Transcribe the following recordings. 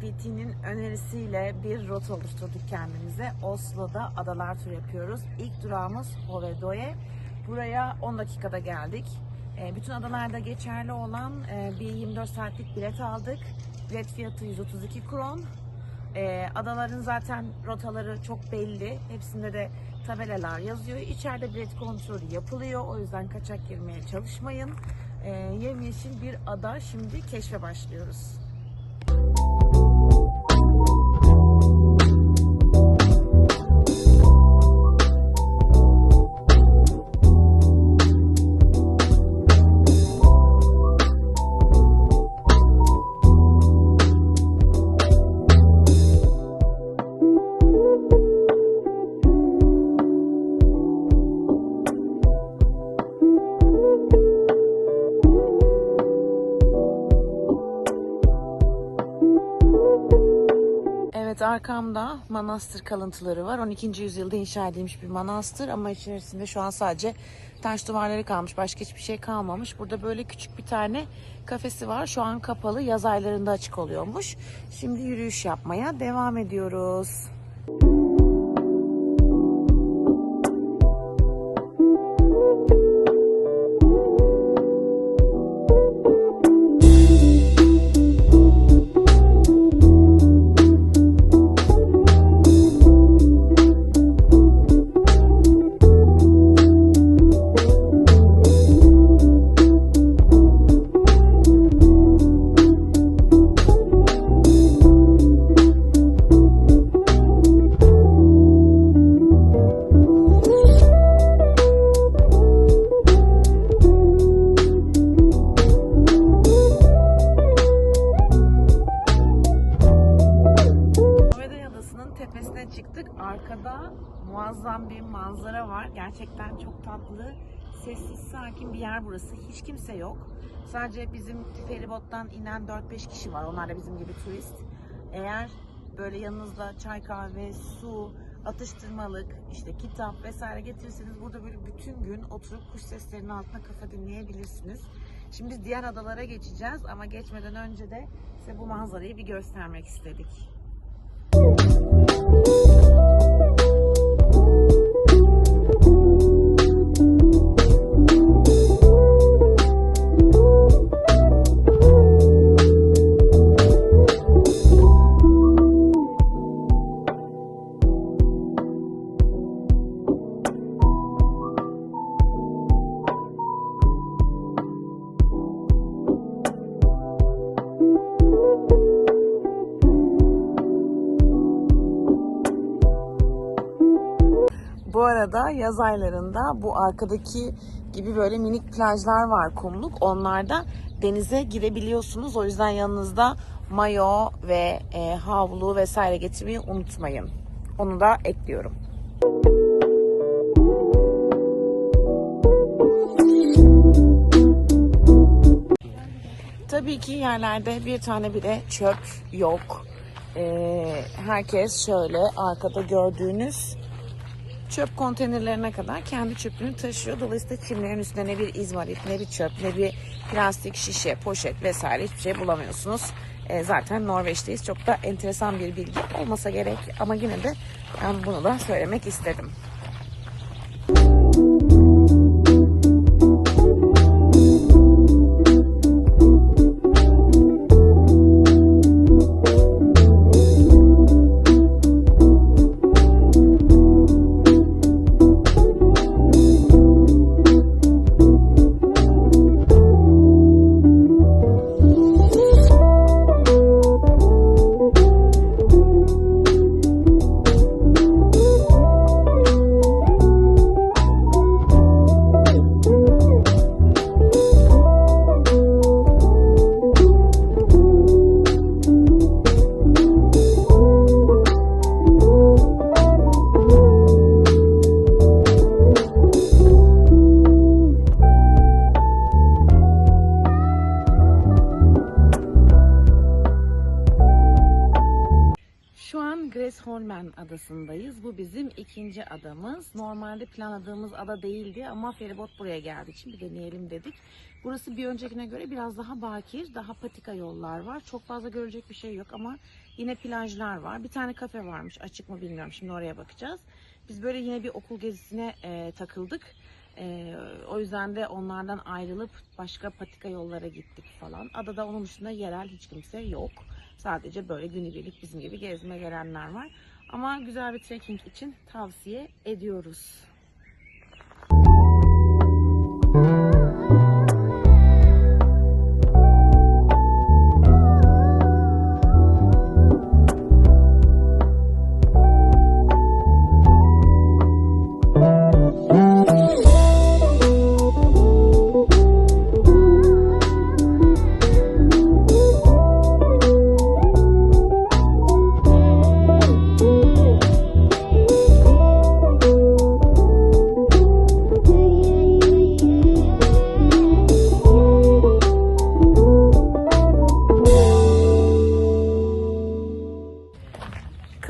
PT'nin önerisiyle bir rota oluşturduk kendimize. Oslo'da adalar turu yapıyoruz. İlk durağımız Hovedøye. Buraya 10 dakikada geldik. E, Bütün adalarda geçerli olan e, bir 24 saatlik bilet aldık. Bilet fiyatı 132 kron. E, adaların zaten rotaları çok belli. Hepsinde de tabelalar yazıyor. İçeride bilet kontrolü yapılıyor. O yüzden kaçak girmeye çalışmayın. E, yemyeşil bir ada. Şimdi keşfe başlıyoruz. Evet arkamda manastır kalıntıları var. 12. yüzyılda inşa edilmiş bir manastır ama içerisinde şu an sadece taş duvarları kalmış. Başka hiçbir şey kalmamış. Burada böyle küçük bir tane kafesi var. Şu an kapalı. Yaz aylarında açık oluyormuş. Şimdi yürüyüş yapmaya devam ediyoruz. Arkada muazzam bir manzara var. Gerçekten çok tatlı, sessiz, sakin bir yer burası. Hiç kimse yok. Sadece bizim feribottan inen 4-5 kişi var. Onlar da bizim gibi turist. Eğer böyle yanınızda çay, kahve, su, atıştırmalık, işte kitap vesaire getirirseniz burada böyle bütün gün oturup kuş seslerinin altında kafa dinleyebilirsiniz. Şimdi biz diğer adalara geçeceğiz ama geçmeden önce de size bu manzarayı bir göstermek istedik. Arada yaz aylarında bu arkadaki gibi böyle minik plajlar var kumluk. Onlarda denize girebiliyorsunuz. O yüzden yanınızda mayo ve e, havlu vesaire getirmeyi unutmayın. Onu da ekliyorum. Tabii ki yerlerde bir tane bile çöp yok. Ee, herkes şöyle arkada gördüğünüz çöp konteynerlerine kadar kendi çöpünü taşıyor. Dolayısıyla çimlerin üstünde ne bir izmarit, ne bir çöp, ne bir plastik şişe, poşet vesaire hiçbir şey bulamıyorsunuz. Ee, zaten Norveç'teyiz. Çok da enteresan bir bilgi olmasa gerek ama yine de ben bunu da söylemek istedim. Gräsholmen adasındayız. Bu bizim ikinci adamız. Normalde planladığımız ada değildi ama feribot buraya geldiği için bir deneyelim dedik. Burası bir öncekine göre biraz daha bakir, daha patika yollar var. Çok fazla görecek bir şey yok ama yine plajlar var. Bir tane kafe varmış. Açık mı bilmiyorum. Şimdi oraya bakacağız. Biz böyle yine bir okul gezisine e, takıldık. E, o yüzden de onlardan ayrılıp başka patika yollara gittik falan. Adada onun dışında yerel hiç kimse yok. Sadece böyle günübirlik bizim gibi gezmeye gelenler var. Ama güzel bir trekking için tavsiye ediyoruz.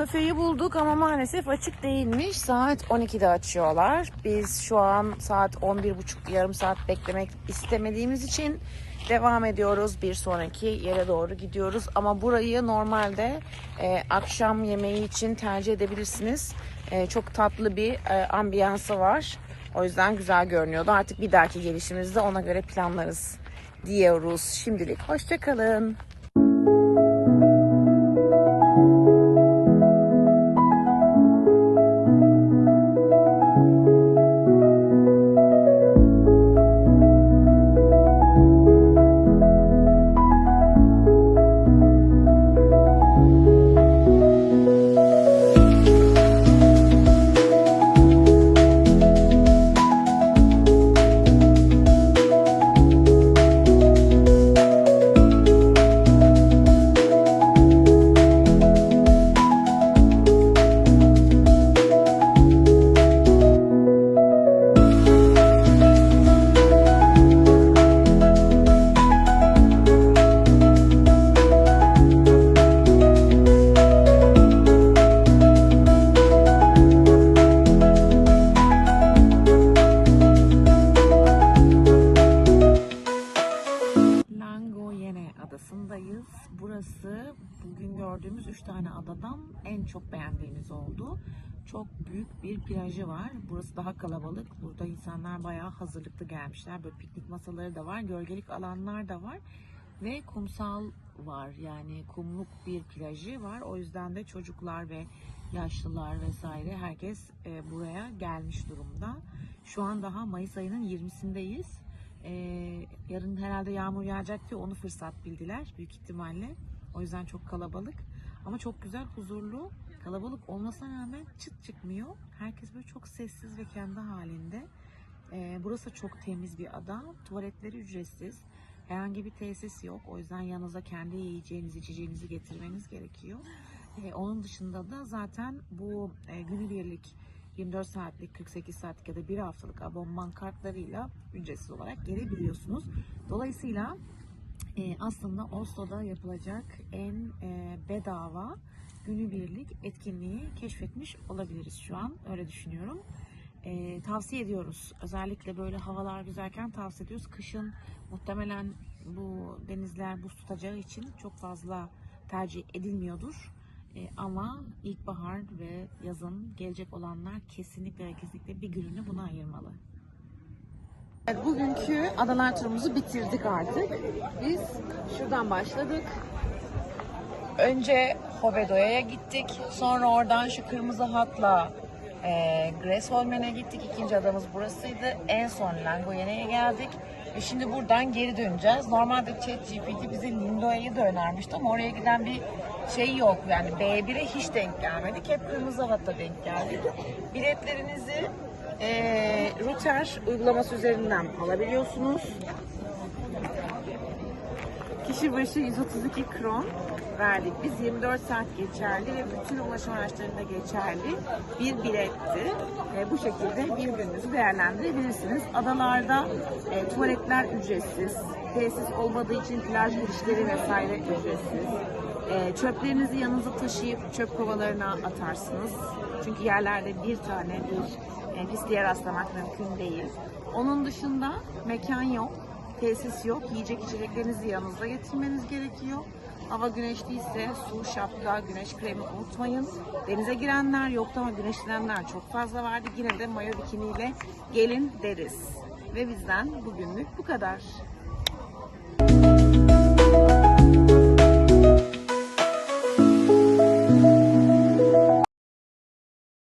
Kafeyi bulduk ama maalesef açık değilmiş. Saat 12'de açıyorlar. Biz şu an saat 11.30 yarım saat beklemek istemediğimiz için devam ediyoruz. Bir sonraki yere doğru gidiyoruz. Ama burayı normalde e, akşam yemeği için tercih edebilirsiniz. E, çok tatlı bir e, ambiyansı var. O yüzden güzel görünüyordu. Artık bir dahaki gelişimizde ona göre planlarız diyoruz. Şimdilik hoşçakalın. 3 tane adadan en çok beğendiğimiz oldu. Çok büyük bir plajı var. Burası daha kalabalık. Burada insanlar bayağı hazırlıklı gelmişler. Böyle piknik masaları da var. Gölgelik alanlar da var. Ve kumsal var. Yani kumluk bir plajı var. O yüzden de çocuklar ve yaşlılar vesaire herkes e, buraya gelmiş durumda. Şu an daha Mayıs ayının 20'sindeyiz. Ee, yarın herhalde yağmur yağacak diye onu fırsat bildiler büyük ihtimalle. O yüzden çok kalabalık. Ama çok güzel, huzurlu. Kalabalık olmasına rağmen çıt çıkmıyor. Herkes böyle çok sessiz ve kendi halinde. Ee, burası çok temiz bir ada. Tuvaletleri ücretsiz. Herhangi bir tesis yok. O yüzden yanınıza kendi yiyeceğiniz, içeceğinizi getirmeniz gerekiyor. Ee, onun dışında da zaten bu e, günübirlik 24 saatlik, 48 saatlik ya da bir haftalık abonman kartlarıyla ücretsiz olarak gelebiliyorsunuz. Dolayısıyla e, aslında Oslo'da yapılacak en e, bedava günübirlik etkinliği keşfetmiş olabiliriz şu an. Öyle düşünüyorum. E, tavsiye ediyoruz. Özellikle böyle havalar güzelken tavsiye ediyoruz. Kışın muhtemelen bu denizler buz tutacağı için çok fazla tercih edilmiyordur. E, ama ilkbahar ve yazın gelecek olanlar kesinlikle kesinlikle bir gününü buna ayırmalı. Evet, bugünkü adalar turumuzu bitirdik artık. Biz şuradan başladık. Önce Hovedoya'ya gittik. Sonra oradan şu kırmızı hatla e, Gräsholmen'e gittik. İkinci adamız burasıydı. En son Langoyene'ye geldik. Ve şimdi buradan geri döneceğiz. Normalde ChatGPT bize Lindo'ya da önermişti ama oraya giden bir şey yok. Yani B1'e hiç denk gelmedik. Hep kırmızı hatta denk geldik. Biletlerinizi e, Router uygulaması üzerinden alabiliyorsunuz. Kişi başı 132 kron verdik. Biz 24 saat geçerli ve bütün ulaşım araçlarında geçerli bir biletti. E, bu şekilde bir gününüzü değerlendirebilirsiniz. Adalarda e, tuvaletler ücretsiz. Tesis olmadığı için plaj girişleri vesaire ücretsiz. Ee, çöplerinizi yanınıza taşıyıp çöp kovalarına atarsınız. Çünkü yerlerde bir tane bir yani pisliğe rastlamak mümkün değil. Onun dışında mekan yok, tesis yok. Yiyecek içeceklerinizi yanınızda getirmeniz gerekiyor. Hava güneşliyse su, şapka, güneş kremi unutmayın. Denize girenler yoktu ama güneşlenenler çok fazla vardı. Yine de mayo bikiniyle gelin deriz. Ve bizden bugünlük bu kadar. Müzik